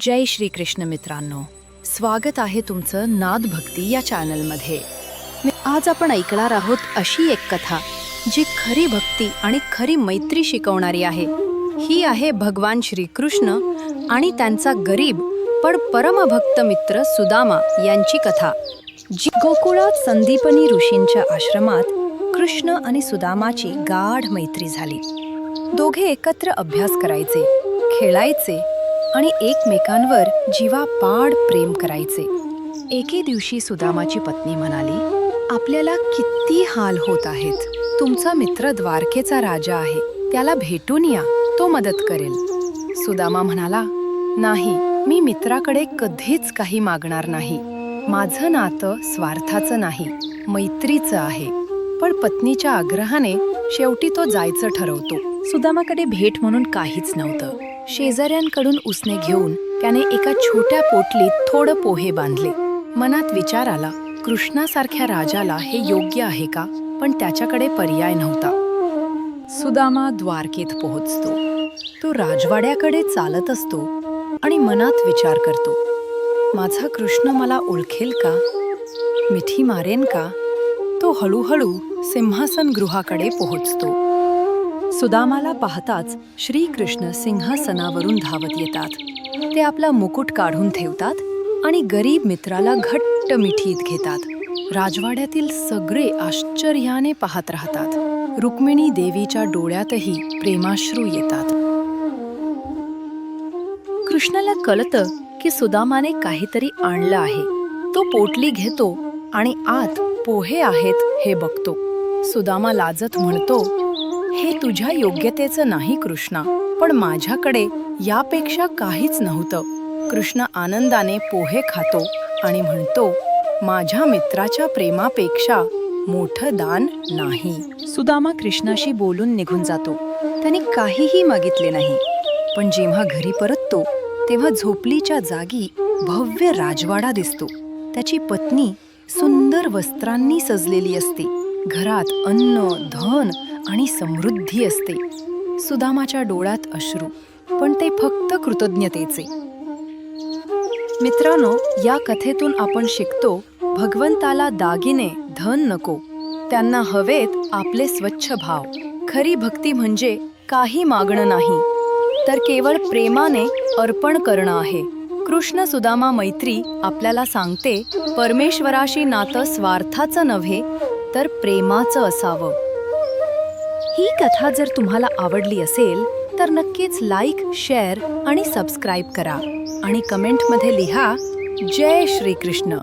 जय श्रीकृष्ण मित्रांनो स्वागत आहे तुमचं नाद भक्ती या चॅनलमध्ये. आज आपण ऐकणार आहोत अशी एक कथा जी खरी भक्ती आणि खरी मैत्री शिकवणारी आहे. ही आहे भगवान श्रीकृष्ण आणि त्यांचा गरीब पण परमभक्त मित्र सुदामा यांची कथा जी गोकुळात संदीपनी ऋषींच्या आश्रमात कृष्ण आणि सुदामाची गाढ मैत्री झाली. दोघे एकत्र अभ्यास करायचे खेळायचे आणि एकमेकांवर जीवापाड प्रेम करायचे. एके दिवशी सुदामाची पत्नी म्हणाली आपल्याला किती हाल होत आहेत. तुमचा मित्र द्वारकेचा राजा आहे. त्याला भेटून या. तो मदत करेल. सुदामा म्हणाला नाही मी मित्राकडे कधीच काही मागणार नाही. माझं नातं स्वार्थाचं नाही. मैत्रीचं आहे. पण पत्नीच्या आग्रहाने शेवटी तो जायचं ठरवतो. सुदामाकडे भेट म्हणून काहीच नव्हतं. शेजाऱ्यांकडून उसने घेऊन त्याने एका छोट्या पोटलीत थोडं पोहे बांधले. मनात विचार आला कृष्णासारख्या राजाला हे योग्य आहे का? पण त्याच्याकडे पर्याय नव्हता. सुदामा द्वारकेत पोहोचतो. तो राजवाड्याकडे चालत असतो आणि मनात विचार करतो माझा कृष्ण मला ओळखेल का? मिठी मारेन का? तो हळूहळू सिंहासन गृहाकडे पोहोचतो. सुदामाला पाहताच श्रीकृष्ण सिंहासनावरून धावत येतात. ते आपला मुकुट काढून ठेवतात आणि गरीब मित्राला घट्ट मिठीत घेतात. राजवाड्यातील सगळे आश्चर्याने पाहत राहतात. रुक्मिणी देवीच्या डोळ्यातही प्रेमाश्रू येतात. कृष्णाला कळतं की सुदामाने काहीतरी आणलं आहे. तो पोटली घेतो आणि आत पोहे आहेत हे बघतो. सुदामा लाजत म्हणतो हे तुझ्या योग्यतेचं नाही कृष्णा. पण माझ्याकडे यापेक्षा काहीच नव्हतं. कृष्ण आनंदाने पोहे खातो आणि म्हणतो माझ्या मित्राच्या प्रेमापेक्षा मोठं दान नाही. सुदामा कृष्णाशी बोलून निघून जातो. त्याने काहीही मागितले नाही. पण जेव्हा घरी परततो तेव्हा झोपलीच्या जागी भव्य राजवाडा दिसतो. त्याची पत्नी सुंदर वस्त्रांनी सजलेली असते. घरात अन्न धन आणि समृद्धी असते. सुदामाच्या डोळ्यात अश्रू पण ते फक्त कृतज्ञतेचे. मित्रांनो या कथेतून आपण शिकतो भगवंताला दागिने धन नको. त्यांना हवेत आपले स्वच्छ भाव. खरी भक्ती म्हणजे काही मागणं नाही. तर केवळ प्रेमाने अर्पण करणं आहे. कृष्ण सुदामा मैत्री आपल्याला सांगते परमेश्वराशी नातं स्वार्थाचं नव्हे तर प्रेमाचं असावं. ही कथा जर तुम्हाला आवडली असेल तर नक्कीच लाईक शेअर आणि सबस्क्राईब करा. आणि कमेंटमध्ये लिहा जय श्रीकृष्ण.